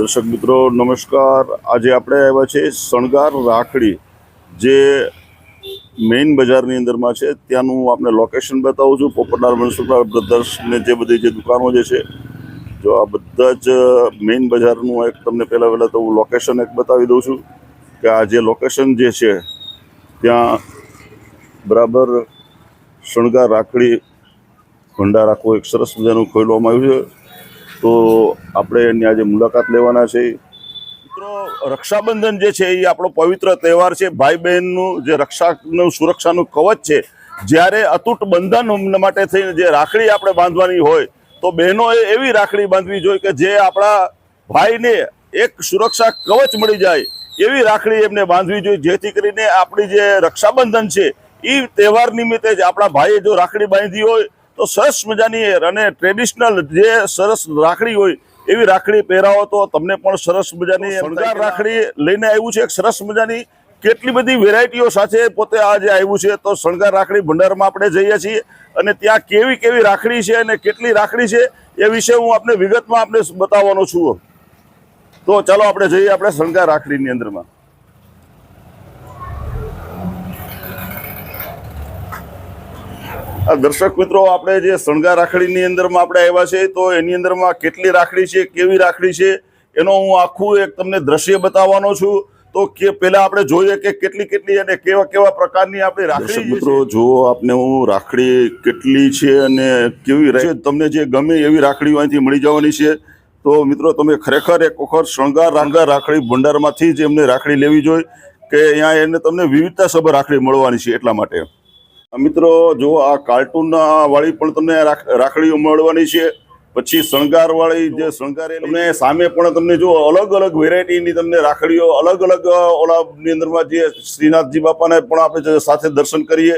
દર્શક મિત્રો, નમસ્કાર. આજે આપણે આવ્યા છે શણગાર રાખડી, જે મેઇન બજારની અંદરમાં છે. ત્યાંનું હું આપને લોકેશન બતાવું છું. પોપટલાલ મનસુખલાલ બ્રધર્સને જે બધી જે દુકાનો જે છે, જો આ બધા જ મેઇન બજારનું એક તમને પહેલાં પહેલાં તો હું લોકેશન એક બતાવી દઉં છું કે આ જે લોકેશન જે છે, ત્યાં બરાબર શણગાર રાખડી, ભંડાર આખું એક સરસ મજાનું ખોલવામાં આવ્યું છે. તો આપણે એની આજે મુલાકાત લેવાના છે. મિત્રો, રક્ષાબંધન જે છે, એ આપણો પવિત્ર તહેવાર છે. ભાઈ બહેનનું જે રક્ષાનું, સુરક્ષાનું કવચ છે, જ્યારે અતૂટ બંધન માટે થઈને જે રાખડી આપણે બાંધવાની હોય, તો બહેનોએ એવી રાખડી બાંધવી જોઈએ કે જે આપણા ભાઈને એક સુરક્ષા કવચ મળી જાય, એવી રાખડી એમને બાંધવી જોઈએ, જેથી કરીને આપણી જે રક્ષાબંધન છે એ તહેવાર નિમિત્તે જ આપણા ભાઈએ જો રાખડી બાંધી હોય, તો સરસ મજાની અને ટ્રેડિશનલ જે સરસ રાખડી હોય એવી રાખડી પહેરાવો તો તમને પણ સરસ મજાની શણગાર રાખડી લઈને આવ્યું છે. એક સરસ મજાની કેટલી બધી વેરાયટીઓ સાથે પોતે આજે આવ્યું છે. તો શણગાર રાખડી ભંડારમાં આપણે જઈએ છીએ અને ત્યાં કેવી કેવી રાખડી છે અને કેટલી રાખડી છે એ વિશે હું આપને વિગતમાં આપને બતાવવાનો છું. તો ચાલો આપણે જઈએ આપણે શણગાર રાખડીની અંદરમાં. દર્શક મિત્રો આપણે જે શણગાર રાખડીની અંદરમાં આપણે આવ્યા છે તો એની અંદરમાં કેટલી રાખડી છે કેવી રાખડી છે એનો હું આખું એક તમને દ્રશ્ય બતાવવાનો છું. તો કે પહેલા આપણે જોઈએ કે કેટલી કેટલી અને કેવા કેવા પ્રકારની આપણી રાખડી મિત્રો જો આપને હું રાખડી કેટલી છે અને કેવી રહે તમને જે ગમે એવી રાખડીઓ અહીંથી મળી જવાની છે તો મિત્રો તમે ખરેખર એક વખત શણગાર રાંગા રાખડી ભંડારમાંથી જ એમને રાખડી લેવી જોઈએ કે અહીંયા એને તમને વિવિધતા સભર રાખડી મળવાની છે એટલા માટે. મિત્રો, જો આ કાર્ટૂન વાળી પણ તમને રાખ- રાખડીઓ મળવાની છે, પછી શણગાર વાળી જે શણગાર તમને સામે પણ તમને જો અલગ અલગ વેરાયટીની તમને રાખડીઓ, અલગ અલગ ઓલાની અંદરમાં જે શ્રીનાથજી બાપાને પણ આપણે સાથે દર્શન કરીએ.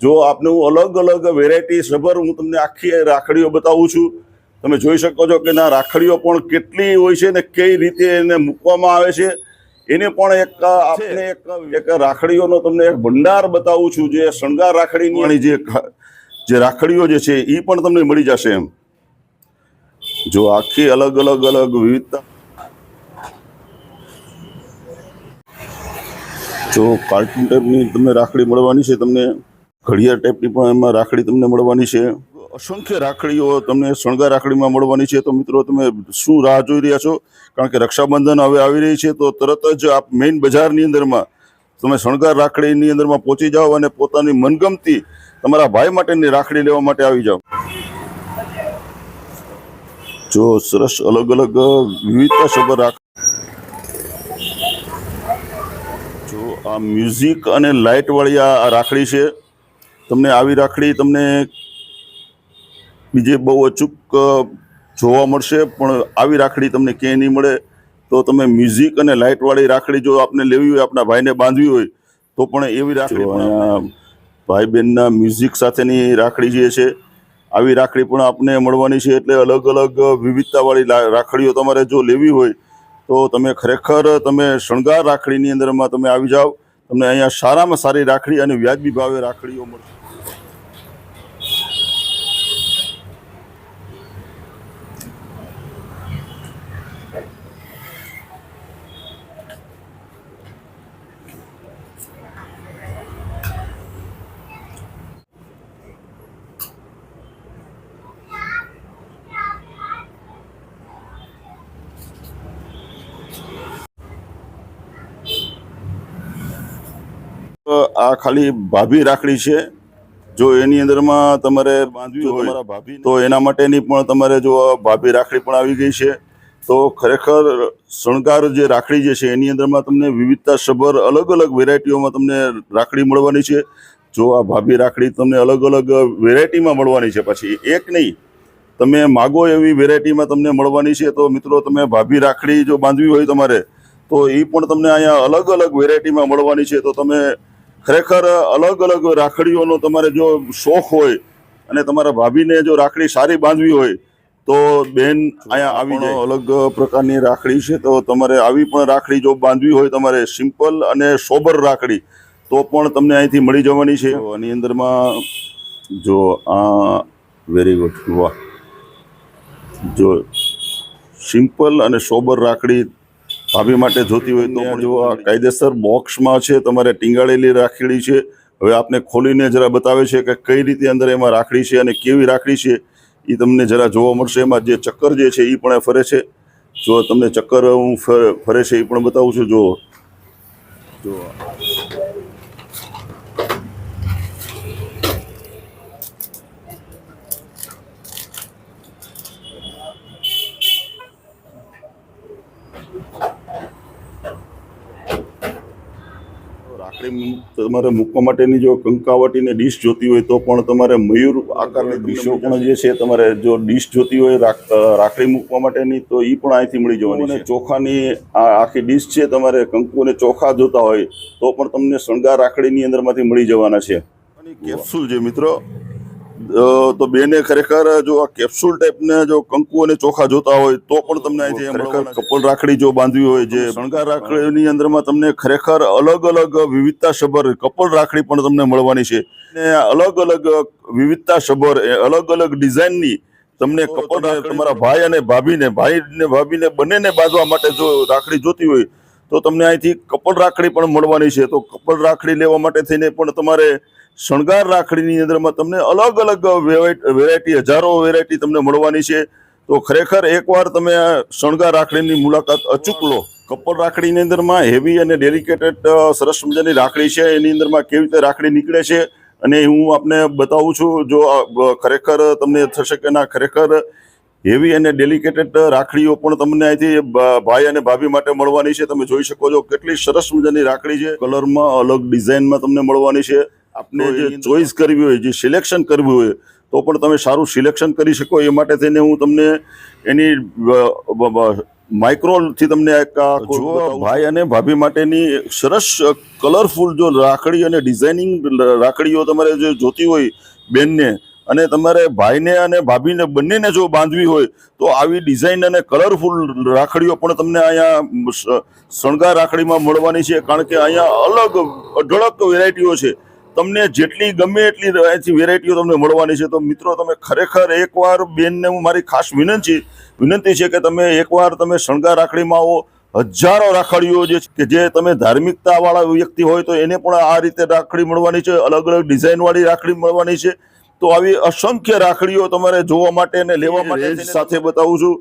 જો આપને હું અલગ અલગ વેરાયટી સભર હું તમને આખી રાખડીઓ બતાવું છું. તમે જોઈ શકો છો કે ના રાખડીઓ પણ કેટલી હોય છે ને કઈ રીતે એને મૂકવામાં આવે છે. એને પણ એક આપણે એક એક રાખડીઓનો તમને એક ભંડાર બતાવું છું જે શણગાર રાખડીની જે જે રાખડીઓ જે છે એ પણ તમને મળી જશે એમ. જો આખી અલગ અલગ અલગ વિવિધતા. જો કાર્ટૂન ટાઈપની તમને રાખડી મળવાની છે તમને ઘડિયાળ ટાઈપની પણ એમાં રાખડી તમને મળવાની છે. અસંખ્ય રાખડીઓ તમને શણગાર રાખડીમાં મળવાની છે. તો મિત્રો, તમે શું રાહ જોઈ રહ્યા છો? કારણ કે રક્ષાબંધન હવે આવી રહી છે, તો તરત જ આપ મેઇન બજારની અંદરમાં તમે શણગાર રાખડીની અંદરમાં પહોંચી જાઓ અને પોતાની મનગમતી તમારા ભાઈ માટેની રાખડી લેવા માટે આવી જાઓ. જો સરસ અલગ અલગ વિવિધતા સભર રાખ જો આ મ્યુઝિક અને લાઇટ વાળી આ આ રાખડી છે. તમને આવી રાખડી તમને બીજે બહુ અચૂક જોવા મળશે પણ આવી રાખડી તમને ક્યાંય નહીં મળે. તો તમે મ્યુઝિક અને લાઇટવાળી રાખડી જો આપને લેવી હોય આપણા ભાઈને બાંધવી હોય તો પણ એવી રાખડી ભાઈ બહેનના મ્યુઝિક સાથેની રાખડી જે છે આવી રાખડી પણ આપને મળવાની છે એટલે અલગ અલગ વિવિધતાવાળી રાખડીઓ તમારે જો લેવી હોય તો તમે ખરેખર તમે શણગાર રાખડીની અંદરમાં તમે આવી જાઓ. તમને અહીંયા સારામાં સારી રાખડી અને વ્યાજબી ભાવે રાખડીઓ મળશે. આ ખાલી ભાભી રાખડી છે. જો એની અંદરમાં તમારે બાંધવી હોય તમારા ભાભી તો એના માટેની પણ તમારે જો ભાભી રાખડી પણ આવી ગઈ છે. તો ખરેખર શણગાર જે રાખડી જે છે એની અંદરમાં તમને વિવિધતા સભર અલગ અલગ વેરાયટીઓમાં તમને રાખડી મળવાની છે. જો આ ભાભી રાખડી તમને અલગ અલગ વેરાયટીમાં મળવાની છે પછી એક નહીં તમે માગો એવી વેરાયટીમાં તમને મળવાની છે. તો મિત્રો તમે ભાભી રાખડી જો બાંધવી હોય તમારે તો એ પણ તમને અહીંયા અલગ અલગ વેરાયટીમાં મળવાની છે. તો તમે ખરેખર અલગ અલગ રાખડીઓનો તમારે જો શોખ હોય અને તમારા ભાભીને જો રાખડી સારી બાંધવી હોય તો બેન અહીંયા આવી અલગ પ્રકારની રાખડી છે તો તમારે આવી પણ રાખડી જો બાંધવી હોય તમારે સિમ્પલ અને સોબર રાખડી તો પણ તમને અહીંથી મળી જવાની છે. આની અંદરમાં જો આ વેરી ગુડ વાહ. જો સિમ્પલ અને સોબર રાખડી ભાભી માટે જોતી હોય તો જો આ કાયદેસર બોક્સમાં છે, તમારે ટીંગાળેલી રાખડી છે, હવે આપને ખોલીને જરા બતાવે છે કે કઈ રીતે અંદર એમાં રાખડી છે અને કેવી રાખડી છે એ તમને જરા જોવા મળશે. એમાં જે ચક્કર જે છે એ પણ ફરે છે. જો તમને ચક્કર હું ફરે છે એ પણ બતાવું છું. જો જો તમારે મૂકવા માટેની જો કંકાવટીને ડીશ જોતી હોય તો પણ તમારે મયુર આકારની ડીશો પણ જે છે તમારે જો ડીશ જોતી હોય રાખ- રાખડી મૂકવા માટેની તો એ પણ અહીંથી મળી જવાની અને ચોખાની આ આખી ડીશ છે તમારે કંકુ અને ચોખા જોતા હોય તો પણ તમને શણગાર રાખડીની અંદરમાંથી મળી જવાના છે. કેપ્સ્યુલ છે મિત્રો તો બેને ખરેખર જો આ કેપ્સ્યુલ ટાઈપના જો કંકુ અને ચોખા જોતા હોય તો પણ તમને અહીંથી ખરેખર કપલ રાખડી જો બાંધવી હોય જે શણગાર રાખડીની અંદરમાં તમને ખરેખર અલગ અલગ વિવિધતા સભર કપલ રાખડી પણ તમને મળવાની છે. ને અલગ અલગ વિવિધતા સભર અલગ અલગ ડિઝાઇનની તમને કપલ તમારા ભાઈ અને ભાભીને ભાઈ ને ભાભીને બંનેને બાંધવા માટે જો રાખડી જોતી હોય તો તમને અહીંથી કપલ રાખડી પણ મળવાની છે. તો કપલ રાખડી લેવા માટે થઈને પણ તમારે શણગાર રાખડીની અંદરમાં તમને અલગ અલગ વેરાયટી હજારો વેરાયટી તમને મળવાની છે. તો ખરેખર એકવાર તમે શણગાર રાખડીની મુલાકાત અચૂક લો. કપલ રાખડીની અંદરમાં હેવી અને ડેલિકેટેડ સરસ મજાની રાખડી છે. એની અંદરમાં કેવી રીતે રાખડી નીકળે છે અને હું આપને બતાવું છું, જો ખરેખર તમને થશે કે ના, ખરેખર હેવી અને ડેલિકેટેડ રાખડીઓ પણ તમને અહીંથી ભાઈ અને ભાભી માટે મળવાની છે. તમે જોઈ શકો છો કેટલી સરસ મજાની રાખડી છે. કલરમાં અલગ ડિઝાઇનમાં તમને મળવાની છે. આપને જે ચોઈસ કરવી હોય જે સિલેક્શન કરવી હોય તો પણ તમે સારું સિલેક્શન કરી શકો. એ માટે થઈને હું તમને એની માઇક્રોલથી તમને એક જો ભાઈ અને ભાભી માટેની સરસ કલરફુલ જો રાખડી અને ડિઝાઇનિંગ રાખડીઓ તમારે જે જોતી હોય બેનને અને તમારે ભાઈને અને ભાભીને બંનેને જો બાંધવી હોય તો આવી ડિઝાઇન અને કલરફુલ રાખડીઓ પણ તમને અહીંયા શણગાર રાખડીમાં મળવાની છે. કારણ કે અહીંયા અલગ અઢળક વેરાયટીઓ છે. તમને જેટલી ગમે એટલી અહીંથી વેરાયટીઓ તમને મળવાની છે. તો મિત્રો તમે ખરેખર એકવાર બેનને હું મારી ખાસ વિનંતી વિનંતી છે કે તમે એકવાર તમે શણગાર રાખડીમાં આવો. હજારો રાખડીઓ જે છે કે જે તમે ધાર્મિકતાવાળા વ્યક્તિ હોય તો એને પણ આ રીતે રાખડી મળવાની છે. અલગ અલગ ડિઝાઇનવાળી રાખડી મળવાની છે. તો આવી અસંખ્ય રાખડીઓ તમારે જોવા માટે અને લેવા માટે સાથે બતાવું છું.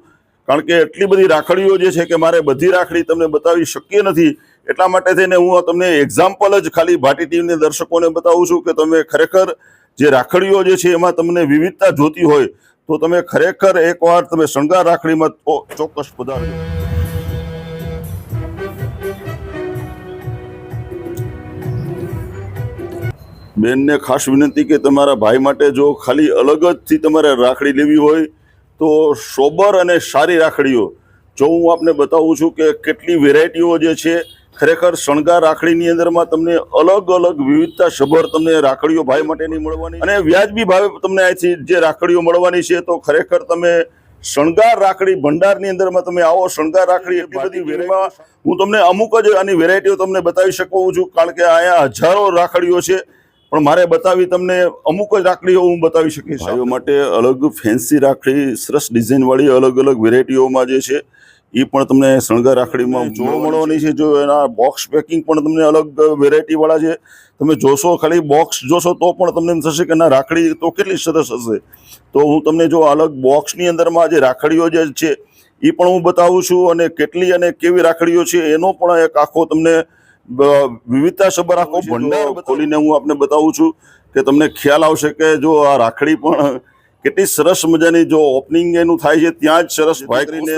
કારણ કે એટલી બધી રાખડીઓ જે છે કે મારે બધી રાખડી તમને બતાવી શક્ય નથી. એટલા માટે થઈને હું તમને એક્ઝામ્પલ જ ખાલી ભાટી ટીમને દર્શકોને બતાવું છું કે તમે ખરેખર જે રાખડીઓ જે છે એમાં તમને વિવિધતા જોતી હોય તો તમે ખરેખર એકવાર તમે શણગાર રાખડીમાં ચોક્કસ પધારજો. બેનને ખાસ વિનંતી કે તમારા ભાઈ માટે જો ખાલી અલગ જથી તમારે રાખડી લેવી હોય તો સોબર અને સારી રાખડીઓ જો હું આપને બતાવું છું કે કેટલી વેરાયટીઓ જે છે ખરેખર શણગાર રાખડીની અંદરમાં તમને અલગ અલગ વિવિધતા સભર તમને રાખડીઓ ભાઈ માટેની મળવાની અને વ્યાજબી ભાવે તમને અહીંથી જે રાખડીઓ મળવાની છે તો ખરેખર તમે શણગાર રાખડી ભંડારની અંદરમાં તમે આવો શણગાર રાખડી એટલી બધી વેરાયટીમાં હું તમને અમુક જ આની વેરાયટીઓ તમને બતાવી શકું છું કારણ કે અહીંયા હજારો રાખડીઓ છે પણ મારે બતાવી તમને અમુક જ રાખડીઓ હું બતાવી શકીશ. માટે અલગ ફેન્સી રાખડી સરસ ડિઝાઇનવાળી અલગ અલગ વેરાયટીઓમાં જે છે એ પણ તમને શણગાર રાખડીમાં જોવા મળવાની છે. જો એના બોક્સ પેકિંગ પણ તમને અલગ વેરાયટીવાળા છે. તમે જોશો ખાલી બોક્સ જોશો તો પણ તમને એમ થશે કે ના રાખડી તો કેટલી સરસ હશે. તો હું તમને જો અલગ બોક્સની અંદરમાં જે રાખડીઓ જે છે એ પણ હું બતાવું છું અને કેટલી અને કેવી રાખડીઓ છે એનો પણ એક આખો તમને વિવિધતા સભર આખો ભંડાર ખોલીને હું આપને બતાવું છું કે તમને ખ્યાલ આવશે કે જો આ રાખડી પણ કેટલી સરસ મજાની જો ઓપનિંગ એનું થાય છે ત્યાં જ સરસ ભાઈ કરીને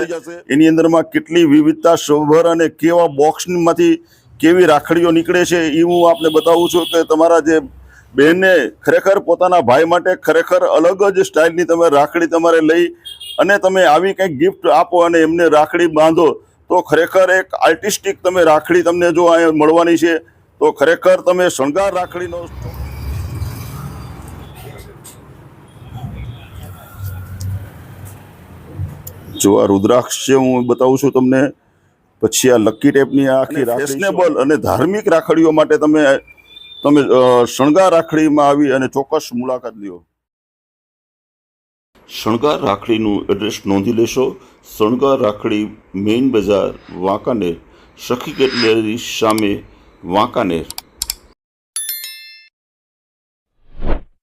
એની અંદરમાં કેટલી વિવિધતા શોભર અને કેવા બોક્સમાંથી કેવી રાખડીઓ નીકળે છે એ હું આપને બતાવું છું કે તમારા જે બહેનને ખરેખર પોતાના ભાઈ માટે ખરેખર અલગ જ સ્ટાઇલની તમે રાખડી તમારે લઈ અને તમે આવી કંઈક ગિફ્ટ આપો અને એમને રાખડી બાંધો તો ખરેખર એક આર્ટિસ્ટિક તમે રાખડી તમને જો અહીંયા મળવાની છે તો ખરેખર તમે શણગાર રાખડીનો જો આ રુદ્રાક્ષ છે હું બતાવું છું તમને. પછી આ લકી ટેપની આ આખી ફેશનેબલ અને ધાર્મિક રાખડીઓ માટે તમે તમે શણગાર રાખડીમાં આવી અને ચોક્કસ મુલાકાત લ્યો. શણગાર રાખડીનું એડ્રેસ નોંધી લેશો. શણગાર રાખડી મેઇન બજાર વાંકાનેર. સખી કેટલેરી સામે વાંકાનેર.